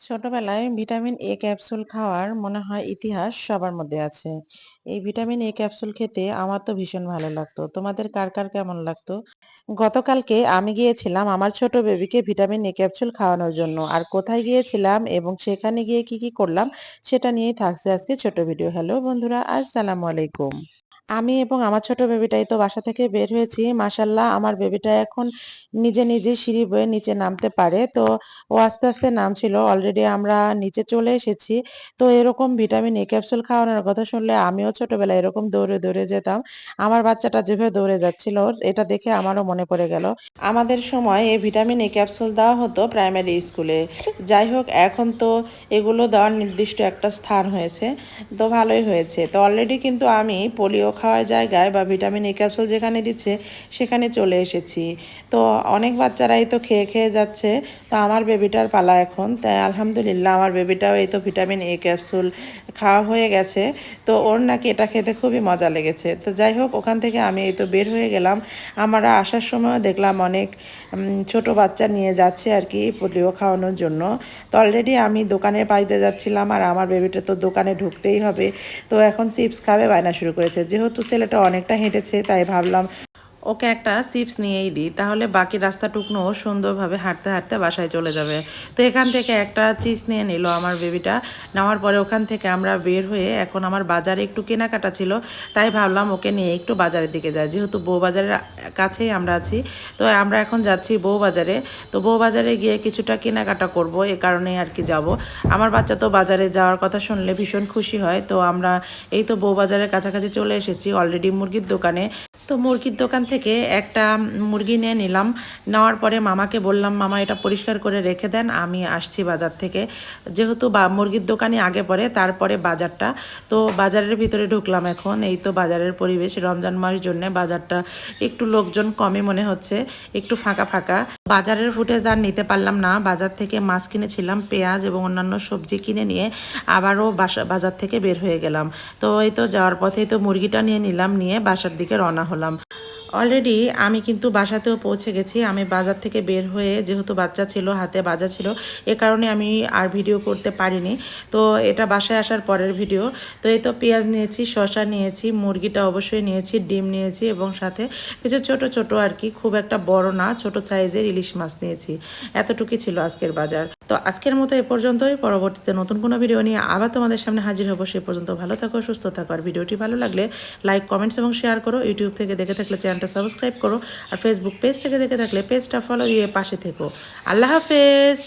ছোটবেলায় vitamin A capsule খাওয়ার মনে হয় ইতিহাস সবার মধ্যে আছে। এই ভিটামিন এ ক্যাপসুল খেতে আমার তো ভীষণ ভালো লাগতো। তোমাদের কার, কার কেমন লাগতো? গতকালকে আমি গিয়েছিলাম আমার ছোট বেবিকে ভিটামিন এ ক্যাপসুল খাওয়ানোর জন্য। আর কোথায় গিয়েছিলাম এবং সেখানে গিয়ে কি, কি করলাম সেটা নিয়েই থাকছে আজকে ছোট ভিডিও। হ্যালো বন্ধুরা, আসসালামু আলাইকুম। আমি এবং আমার ছোট বেবিটাই তো বাসা থেকে বের হয়েছি। মাশাআল্লাহ আমার বেবিটা এখন নিজে, নিজে সিঁড়ি বয়ে নিচে নামতে পারে। তো ও আস্তে, আস্তে নামছিল। অলরেডি আমরা নিচে চলে এসেছি। তো এরকম ভিটামিন এ ক্যাপসুল খাওয়ানোর কথা শুনলে আমিও ছোটবেলায় এরকম দৌড়ে, দৌড়ে যেতাম। আমার বাচ্চাটা যেভাবে দৌড়ে যাচ্ছিল এটা দেখে আমারও মনে পড়ে গেল। আমাদের সময় এই ভিটামিন এ ক্যাপসুল দেওয়া হতো প্রাইমারি স্কুলে। যাই হোক এখন তো এগুলো দেওয়ার নির্দিষ্ট একটা স্থান হয়েছে। তো ভালোই হয়েছে। তো অলরেডি কিন্তু আমি পোলিও খাওয়ার জায়গায় বা ভিটামিন এ ক্যাপসুল যেখানে দিচ্ছে সেখানে চলে এসেছি। তো অনেক বাচ্চারাই তো খেয়ে, খেয়ে যাচ্ছে। তো আমার বেবিটার পালা এখন। তাই আলহামদুলিল্লাহ আমার বেবিটাও এই তো ভিটামিন এ ক্যাপসুল খাওয়া হয়ে গেছে। তো ওর নাকি এটা খেতে খুবই মজা লেগেছে। তো যাই হোক ওখান থেকে আমি এই তো বের হয়ে গেলাম। আমরা আসার সময়ও দেখলাম অনেক ছোট বাচ্চা নিয়ে যাচ্ছে আর কি পোলিও খাওয়ানোর জন্য। তো অলরেডি আমি দোকানের দিয়ে যাচ্ছিলাম আর আমার বেবিটা তো দোকানে ঢুকতেই হবে। তো এখন চিপস খাবে বায়না শুরু করেছে। যেহেতু ছেলেটা অনেকটা হেঁটেছে তাই ভাবলাম ওকে একটা চিপস নিয়েই দিই, তাহলে বাকি রাস্তাটুকনো সুন্দরভাবে হাঁটতে হাঁটতে বাসায় চলে যাবে। তো এখান থেকে একটা চিপস নিয়ে নিল আমার বেবিটা। নেওয়ার পরে ওখান থেকে আমরা বের হয়ে এখন আমার বাজারে একটু কেনাকাটা ছিল, তাই ভাবলাম ওকে নিয়ে একটু বাজারের দিকে যাই। যেহেতু বউ বাজারের কাছেই আমরা আছি, তো আমরা এখন যাচ্ছি বউ বাজারে। তো বউ বাজারে গিয়ে কিছুটা কেনাকাটা করব, এ কারণেই আর কি যাব। আমার বাচ্চা তো বাজারে যাওয়ার কথা শুনলে ভীষণ খুশি হয়, তো আমরা এই তো বউ বাজারের কাছাকাছি চলে এসেছি অলরেডি মুরগির দোকানে। তো মুরগির দোকান থেকে একটা মুরগি নিয়ে নিলাম। নেওয়ার পরে মামাকে বললাম, মামা, এটা পরিষ্কার করে রেখে দেন, আমি আসছি বাজার থেকে। যেহেতু বা, মুরগির দোকানই আগে পরে তারপরে বাজারটা। তো বাজারের ভিতরে ঢুকলাম এখন, এই তো বাজারের পরিবেশ। রমজান মাস জন্য বাজারটা একটু লোকজন কমই মনে হচ্ছে, একটু ফাঁকা ফাঁকা। বাজারের ফুটেজ আর নিতে পারলাম না। বাজার থেকে মাছ কিনেছিলাম, পেঁয়াজ এবং অন্যান্য সবজি কিনে নিয়ে আবারও বাসা, বাজার থেকে বের হয়ে গেলাম। তো এই তো যাওয়ার পথেই তো মুরগিটা নিয়ে নিলাম, নিয়ে বাসার দিকে রওনা হলাম। অলরেডি আমি কিন্তু বাসাতেও পৌঁছে গেছি। আমি বাজার থেকে বের হয়ে যেহেতু বাচ্চা ছিল, হাতে বাজার ছিল, এ কারণে আমি আর ভিডিও করতে পারিনি। তো এটা বাসায় আসার পরের ভিডিও তো এই তো পেঁয়াজ নিয়েছি, শসা নিয়েছি, মুরগিটা অবশ্যই নিয়েছি, ডিম নিয়েছি এবং সাথে কিছু ছোট ছোট আর কি, খুব একটা বড় না, ছোট সাইজের ইলিশ মাছ নিয়েছি। এতটুকুই ছিল আজকের বাজার। তো আজকের মতো এ পর্যন্তই। পরবর্তীতে নতুন কোনো ভিডিও নিয়ে আবার তোমাদের সামনে হাজির হব। সে পর্যন্ত ভালো থাকো, সুস্থ থাকো। আর ভিডিওটি ভালো লাগলে লাইক কমেন্টস এবং শেয়ার করো। ইউটিউব থেকে দেখে থাকলে চ্যানেলটা সাবস্ক্রাইব করো। আর ফেসবুক পেজ থেকে দেখে থাকলে পেজটা ফলো দিয়ে পাশে থেকো। আল্লাহ হাফেজ!